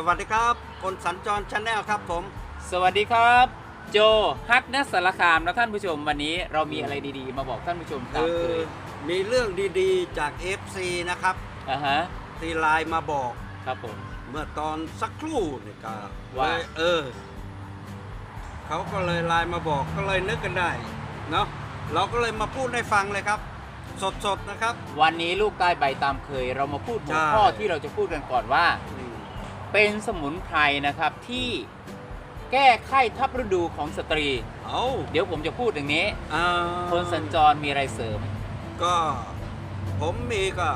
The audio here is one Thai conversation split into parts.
สวัสดีครับ คนสัญจรชาแนลครับผม สวัสดีครับ โจฮักนัสสารคามนะท่านผู้ชมวันนี้เรามีอะไรดีๆ มาบอกท่านผู้ชมตามคือเคยมีเรื่องดีๆจาก FC นะครับอ่าฮะที่ไลน์มาบอก ครับผม เมื่อตอนสักครู่นี่ก็ว่า เลยเออเขาก็เลยไลน์มาบอกก็เลยนึกกันได้เนาะเราก็เลยมาพูดให้ฟังเลยครับ สดๆนะครับ วันนี้ลูกใต้ใบตามเคย เรามาพูดหัวใช่ข้อที่เราจะพูดกันก่อนว่า อืม เป็นสมุนไพรนะครับที่แก้ไข้ทับฤดูของสตรี เอาเดี๋ยวผมจะพูดอย่างนี้ อ่าคนสัญจรมีอะไรเสริม ก็ ผมมีก็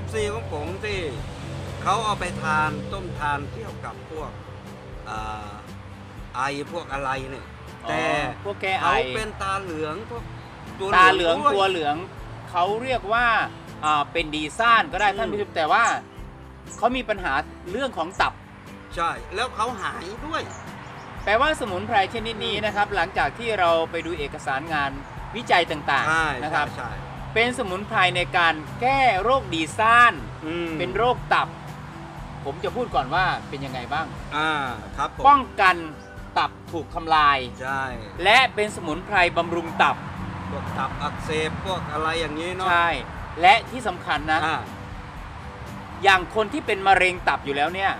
FC ของผมที่เขาเอาไปทานต้มทานเกี่ยวกับพวกอ่าไอพวกอะไรเนี่ยแต่อ๋อพวกแก้ไอ เขาเป็นตาเหลืองพวกตัวตาเหลืองด้วย ตัวเหลืองเขาเรียกว่าอ่าเป็นดีซ่านก็ได้อืม ท่านผู้ชมแต่ว่า เขามีปัญหาเรื่องของตับ ใช่ แล้วเขาหายด้วย แปลว่าสมุนไพรชนิดนี้นะครับ หลังจากที่เราไปดูเอกสารงานวิจัยต่างใช่ๆนะครับ ใช่เป็นสมุนไพรในการแก้โรคดีซ่าน อืมเป็นโรคตับ ผมจะพูดก่อนว่าเป็นยังไงบ้าง อ่าครับผมป้องกันตับถูกทำลาย ใช่และเป็นสมุนไพรบำรุงตับพวกตับอักเสบพวกอะไรอย่างนี้เนาะใช่ และที่สำคัญนะ อ่า อย่างคนที่เป็นมะเร็งตับอยู่แล้วเนี่ย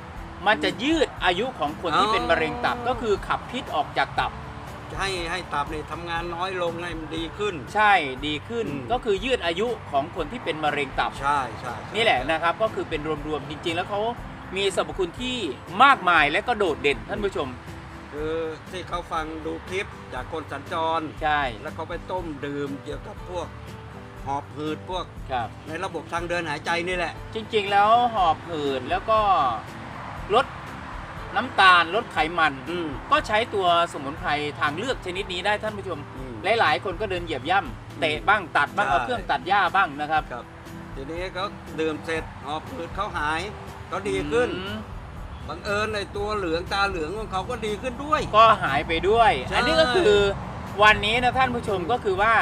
มันจะยืดอายุของคนที่เป็นมะเร็งตับก็คือขับพิษออกจากตับ ให้ให้ตับเนี่ยทำงานน้อยลงให้มันดีขึ้น ใช่ดีขึ้นอืม ก็คือยืดอายุของคนที่เป็นมะเร็งตับ ใช่ใช่ใช่นี่แหละนะครับก็คือเป็นรวมๆจริง ๆ แล้วเขามีสรรพคุณที่มากมายและก็โดดเด่นท่านผู้ชม คือที่เขาฟังดูคลิปจากคนสัญจร ใช่ แล้วเขาไปต้มดื่มเกี่ยวกับพวก หอบหืดพวกครับ ในระบบทางเดินหายใจนี่แหละ จริงๆแล้วหอบหืดแล้วก็ลดน้ำตาลลดไขมัน อืม ก็ใช้ตัวสมุนไพรทางเลือกชนิดนี้ได้ท่านผู้ชม อืมหลายๆ คนก็เดินเหยียบย่ำเตะบ้างตัดบ้างใช่ เอาเครื่องตัดหญ้าบ้างนะครับครับ ทีนี้เขาดื่มเสร็จหอบหืดเขาหายเขาดีขึ้น อืมบังเอิญในตัวเหลืองตาเหลืองของเขาก็ดีขึ้นด้วย ก็หายไปด้วย ใช่ อันนี้ก็คือวันนี้นะท่านผู้ชมก็คือว่า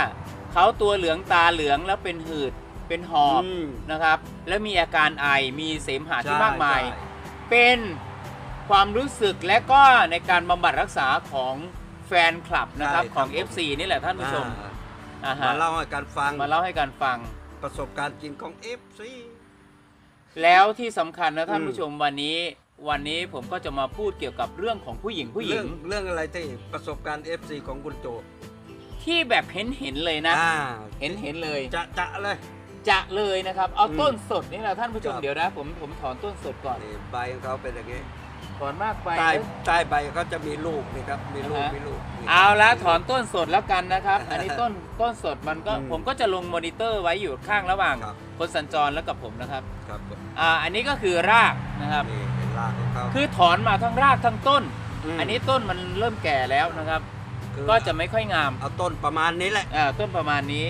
เขาตัวเหลืองตาเหลืองแล้วเป็นหืดเป็นหอบมนะครับ แล้วมีอาการไอมีเสมหะที่ใช่มากมายใช่ เป็นความรู้สึกและก็ในการบำบัดรักษาของแฟนคลับนะครับใช่ของครับผม FC นี่แหละท่านผู้ชมอ่าอ่าฮะมาเล่าให้กันฟังมาเล่าให้กันฟัง ประสบการณ์จริงของ FC แล้วที่สำคัญนะท่านอืม ผู้ชมวันนี้ วันนี้ผมก็จะมาพูดเกี่ยวกับเรื่องของผู้หญิงผู้หญิเรื่องงเรื่องอะไรที่ประสบการณ์ FC ของคุณโจ ที่แบบเห็นเห็นๆเลยนะ อ่าเห็นเห็นๆเลย จะจะเลย จะเลยนะครับ เอาอืมต้นสดนี่แหละท่านผู้ชมครับ เดี๋ยวนะ ผมผมถอนต้นสดก่อนนี่ใบของเขาเป็นอย่างนี้ถอนมากไปใต้นะใต้ใบเขาจะมีลูกนี่ครับ มีลูกอ่าฮะมีลูกนี่ เอาละถอนต้นสดแล้วกันนะครับ อันนี้ต้นต้นสดมันก็อืมผมก็จะลงมอนิเตอร์ไว้อยู่ข้างระหว่างครับ คนสัญจรแล้วกับผมนะครับครับผมอ่าอันนี้ก็คือรากนะครับ นี่เป็นรากของเขาคือถอนมาทั้งรากทั้งต้น มอันนี้ต้นมันเริ่มแก่แล้วนะครับคือ ก็จะไม่ค่อยงามเอาต้นประมาณนี้แหละอ่าต้นประมาณนี้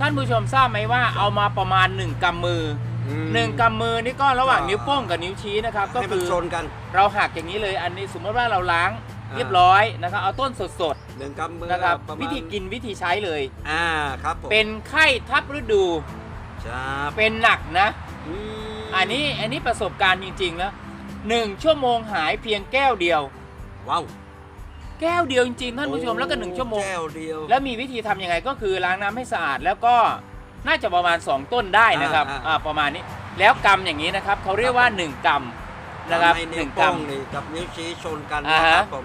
ท่านผู้ชมทราบไหมว่าเอามาประมาณ 1กำมืออืมหนึ่งกำมือนี่ก็ระหว่างก็นิ้วโป้งกับนิ้วชี้นะครับ ก็ให้มัคืนอชนกัน เราหักอย่างนี้เลยอันนี้สมมติว่าเราล้างอ่าเรียบร้อยนะครับ เอาต้นสดหนึ่งกำมือๆนะครับประมาณวิธีกินวิธีใช้เลยอ่าครับผมเป็นไข้ทับฤดูครับเป็นหนักนะอืมอันนี้อันนี้ประสบการณ์จริงๆนะหนึ่งชั่วโมงหายเพียงแก้วเดียวว้าว แก้วเดียวจริงๆท่านผู้ชมแล้วก็หนึ่งชั่วโมง แก้วเดียว แล้วมีวิธีทำยังไงก็คือล้างน้ำให้สะอาดแล้วก็น่าจะประมาณ 2 ต้นได้นะครับอ่าอ่า อ่าประมาณนี้ แล้วกำอย่างนี้นะครับเขาเรียกว่า 1กำนะครับทำให้หนิ้นึ่วงโป้งกำ นี่กับนิ้วชี้ชนกันอ่านะฮะครับผม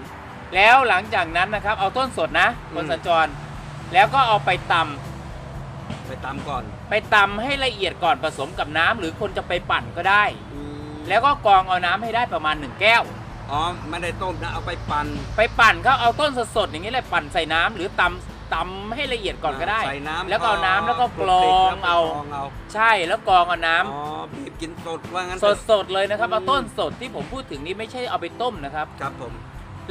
แล้วหลังจากนั้นนะครับ เอาต้นสดนะคนอืม สัญจร แล้วก็เอาไปตำไปตามก่อนไปตำให้ละเอียดก่อนผสมกับน้ำหรือคนจะไปปั่นก็ได้ อืมแล้วก็กรองเอาน้ำให้ได้ประมาณ 1 แก้ว อ๋อไม่ได้ต้มนะเอาไปปั่นไปปั่นเขาเอาต้นสดๆอย่างนี้เลยปั่นใส่น้ำหรือตำตำให้ละเอียดก่อนก็ได้ ใส่น้ำแล้วก็เอาน้ำพแล้วก็กรองแล้วก็เอา กรองเอาใช่แล้วกรองเอาน้ำอ๋อบีบกินสดว่างั้นสเถดอะสดๆเลยนะครับอืมเอาต้นสดที่ผมพูดถึงนี้ไม่ใช่เอาไปต้มนะครับ ครับผม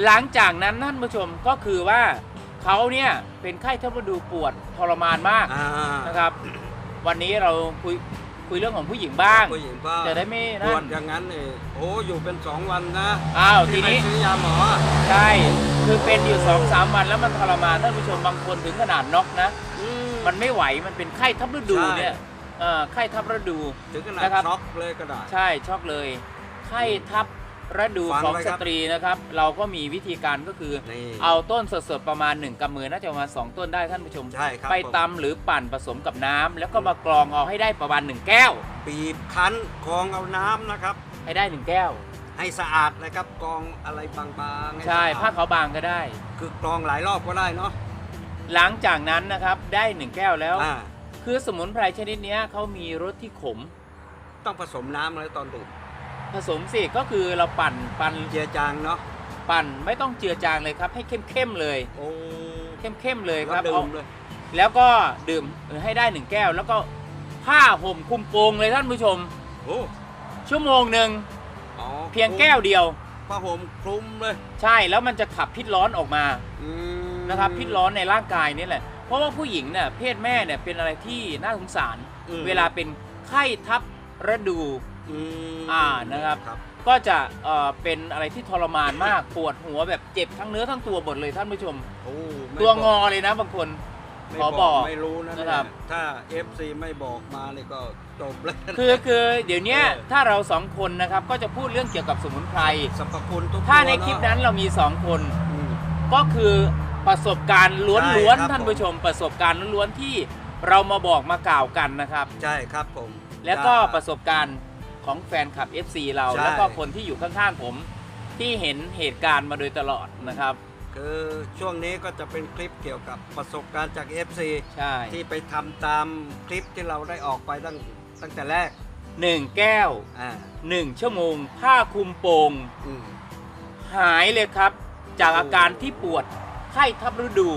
หลังจากนั้นท่านผู้ชมก็คือว่าเขาเนี่ยเป็นไข้ทับฤดูปวดทรมานมากอ่านะครับ วันนี้เราคุย คุยเรื่องของผู้หญิงบ้าง ผู้หญิงก็จะได้ไม่ปนั่วดนอย่างนั้นนี่โอ้อยู่เป็นสองวันนะอ้าวทีที่ไปนี้ ซื้อยาหมอใช่ คือเป็นอยู่สองสามวันแล้วมันทรมานท่านผู้ชมบางคนถึงขนาดน็อกนะ อืม มันไม่ไหวมันเป็นไข้ทับฤดูใช่ เนี่ยเอ่อไข้ทับฤดู ถึงขนาดนะครับ ช็อกเลยก็ได้ ใช่ช็อกเลย ไข้ทับ ฤดูฟังของไว้สครับตรีนะครับ เราก็มีวิธีการก็คือนี่เอาต้นสดๆประมาณ 1กำมือน่าจะประมาณ2ต้นได้ท่านผู้ชมใช่ครับไปผมตำหรือปั่นผสมกับน้ำแล้วก็มากรองเอาให้ได้ประมาณ 1 แก้วบีบคั้นกรองเอาน้ำนะครับ ให้ได้ 1 แก้ว ให้สะอาดนะครับกรองอะไรบางๆห้ใช่สะอดผ้าขาวบางก็ได้ คือกรองหลายรอบก็ได้เนาะหลังจากนั้นนะครับได้ 1 แก้วแล้วอ่าคือสมุนไพรชนิดเนี้ยเขามีรสที่ขม ต้องผสมน้ำเลยตอนดื่ม ผสมสิก็คือเราปั่นปั่นเจียจางเนาะปั่นไม่ต้องเจือจางเลยครับ ให้เข้มๆเลยโอ้เข้มๆเลยคแล้รัวบดื่เอามเลยแล้วก็ดื่มให้ได้หนึ่งแก้ว แล้วก็ผ้าห่มคลุมโปงเลยท่านผู้ชมโอ้ชั่วโมงหนึ่งอ๋อเพียงแก้วเดียวผ้าห่มคลุมเลย ใช่แล้วมันจะขับพิษร้อนออกมาอืมนะครับพิษร้อนในร่างกายนี่แหละ เพราะว่าผู้หญิงเนี่ยเพศแม่เนี่ยเป็นอะไรที่น่าสงสารอืมเวลาเป็นไข้ทับฤดู อืมอ่านะครับ ครับก็จะเอ่อเป็นอะไรที่ทรมานมาก ปวดหัวแบบเจ็บทั้งเนื้อทั้งตัวหมดเลยท่านผู้ชม โอ้ไม่ตัวบงออกเลยนะบางคน ไม่ขอบอกไม่รู้นะนะครับ เนี่ยถ้า FC ไม่บอกมานี่ก็จบแล้ว คือคือเดี๋ยวเนี้ยเออ ถ้าเราสองคนนะครับก็จะพูดเรื่องเกี่ยวกับสมุนไพร สรรพคุณทุกถ้าตัวในคลิปเอะนั้นเรามีสองคน อืม ก็คือประสบการณ์ล้วนใช่ครับ ๆท่านผู้ชม ประสบการณ์ล้วนๆที่เรามาบอกมากล่าวกันนะครับ ใช่ครับผมแล้วก็จะประสบการณ์ ของแฟนคลับ FC เราใช่ แล้วก็คนที่อยู่ข้างๆผม ที่เห็นเหตุการณ์มาโดยตลอดนะครับ คือช่วงนี้ก็จะเป็นคลิปเกี่ยวกับประสบการณ์จาก FC ใช่ที่ไปทำตามคลิปที่เราได้ออกไปตั้งตั้งแต่แรกหนึ่งแก้วอ่าหนึ่งชั่วโมง ผ้าคลุมโปง อืม หายเลยครับ จากอาการที่ปวดไข้ทับฤดู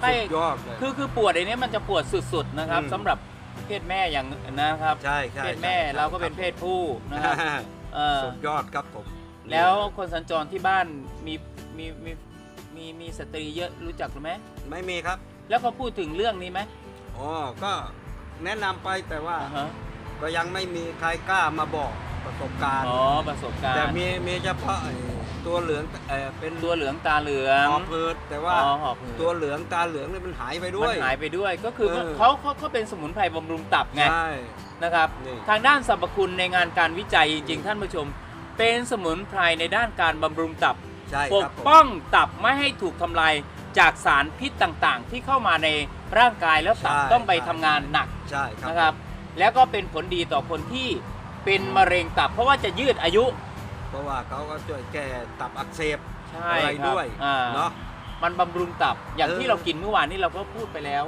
ไข้สุดยอดเลย คือคือปวดไอ้นี้มันจะปวดสุดๆนะครับอืม สำหรับ เพศแม่อย่างนะครับใช่ใช่เพศแม่ใช่เราก็เป็นเพศผู้นะครับเออสุดยอดครับผมแล้วคนสัญจรที่บ้านมีมีมีมีมีสตรีเยอะรู้จักหรือไหมไม่มีครับแล้วเขาพูดถึงเรื่องนี้ไหมอ๋อก็แนะนำไปแต่ว่า อ่าฮะก็ยังไม่มีใครกล้ามาบอกประสบการณ์ อ๋อประสบการแต่ณ์มีมีเฉพาะไอ้ ตัวเหลืองเออเป็นตัวเหลืองตาเหลืองหอบพืดแต่ว่าอ๋อหอบหืดตัวเหลืองตาเหลืองนี่มันหายไปด้มัวยนหายไปด้วยก็คือเออ เขาเขาเขาเป็นสมุนไพรบำรุงตับไง ใช่ นะครับนี่ ทางด้านสรรพคุณในงานการวิจัยจริงๆ ท่านผู้ชม เป็นสมุนไพรในด้านการบำรุงตับ ใช่ปคกรับผม ป้องตับไม่ให้ถูกทำลายจากสารพิษต่างๆ ที่เข้ามาในร่างกายแล้วตับต้องไปทำงานหนักใช่ครับ นะครับ แล้วก็เป็นผลดีต่อคนที่เป็นมะเร็งตับ เพราะว่าจะยืดอายุ เพราะว่าเขาก็ช่วยแก้ตับอักเสบใช่อะไรครับด้วยอ่าเนาะ มันบำรุงตับอย่างเออ ที่เรากินเมื่อวานนี้เราก็พูดไปแล้ว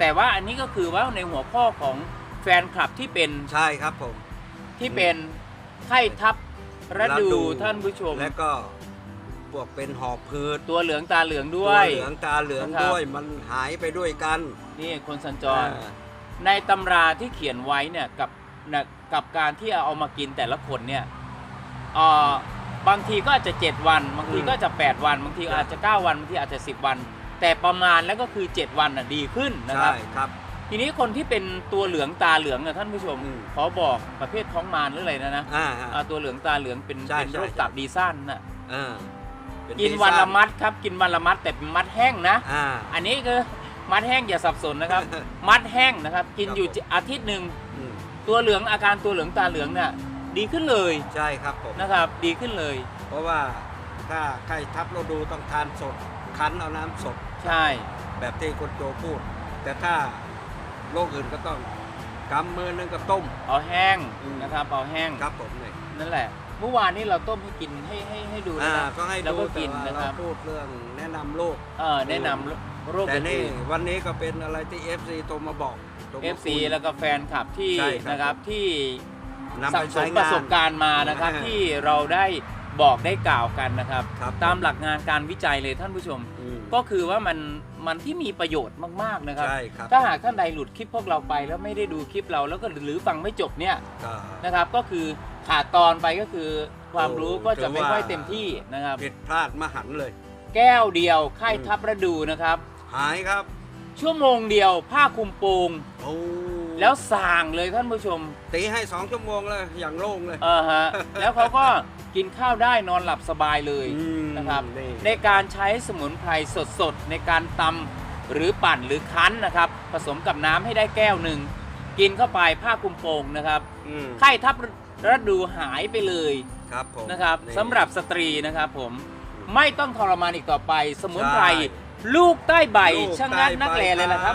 แต่ว่าอันนี้ก็คือว่าในหัวข้อของแฟนคลับที่เป็นใช่ครับผม ที่เป็นไข้ทับฤฤดูดู ท่านผู้ชม และก็พวกเป็นหอบพืชตัวเหลืองตาเหลืองตัด้ววย เหลืองตาเหลืองนะครับ ด้วยมันหายไปด้วยกันนี่คนสัญจร อ่า ในตำราที่เขียนไว้เนี่ยกับนะกับการที่เอามากินแต่ละคนเนี่ย เอ่อบางทีก็อาจจะ 7 วัน บางทีก็จะ 8 วัน บางทีอาจจะ 9 วัน บางทีอาจจะ 10 วัน แต่ประมาณแล้วก็คือ 7 วันน่ะดีขึ้นนะคใช่รับ ครับ ทีนี้คนที่เป็นตัวเหลืองตาเหลืองเนี่ยท่านผู้ชมอืมขอบอกประเภทท้องมารหรืออะไรนะนะอ่าฮะ อ่าตัวเหลืองตาเหลืองเป็นใช่เป็นใช่ โรคตับดีสั้นน่ะ อ่าเป็กินดีวันไซละมัดครับ กินวันละมัดแต่เป็นมัดแห้งนะ อ่า อันนี้คือมัดแห้งอย่าสับสนนะครับ มัดแห้งนะครับ กินครับอยู่ผมอาทิตย์หนึ่ง อืม ตัวเหลืองอาการตัวเหลืองตาเหลืองเนี่ย ดีขึ้นเลยใช่ครับผมนะครับ ดีขึ้นเลย เพราะว่าถ้าใครทับเราดูต้องทานสด คั้นเอาน้ำสดใช่ แบบที่คุณโจพูด แต่ถ้าโรคอื่นก็ต้องกำมือนึงก็ต้ม เอาแห้งอืม นะครับ เอาแห้งครับผมเนี่ยนั่นแหละ เมื่อวานนี้เราต้มให้กินให้ให้ให้ดูนะอ่าครับก็ให้แล้วดูก็แต่กินว่านะคเรารับพูดเรื่องแนะนำโรค เออแนะนำโรคแต่นี่อื่นวันนี้ก็เป็นอะไรที่ FC โทรมาบอกโทรมาๆ FC คุยแล้วก็แฟนคลับที่ใช่ครับ นะครับที่ นำสั่ไปงสใช้มงานประสบการณ์มานะครับ อ่าที่เราได้บอกได้กล่าวกันนะครับ ครับ ตามหลักงานการวิจัยเลยท่านผู้ชม อืมก็คือว่ามันมันที่มีประโยชน์มากๆนะครับ ใช่ครับถ้าหากท่านใดหลุดคลิปพวกเราไปแล้วไม่ได้ดูคลิปเราแล้วก็หรือฟังไม่จบเนี่ยก็นะครับ ก็คือขาดตอนไปก็คือความรู้โอ้ก็จะไม่ถือว่าค่อยเต็มที่นะครับ ผิดพลาดมหันต์เลย แก้วเดียวไข้อืมทับฤดูนะครับ หายครับชั่วโมงเดียวผ้าคลุมโปง โอ้ แล้วส่างเลยท่านผู้ชมตีให้สองชั่วโมงเลยอย่างโล่งเลย เออฮะแล้วเขาก็กินข้าวได้นอนหลับสบายเลยนะครับนในการใช้สมุนไพรสดๆ ในการตำหรือปั่นหรือคั้นนะครับ ผสมกับน้ำให้ได้แก้วหนึ่ง กินเข้าไปผ้าคลุมโปงนะครับไข้ทับฤดูหายไปเลยครับผมนะครับสำหรับสตรีนะครับผมไม่ต้องทรมานอีกต่อไป สมุนไพรลูกใต้ใบช่างงัดนักแล่เลยละครับ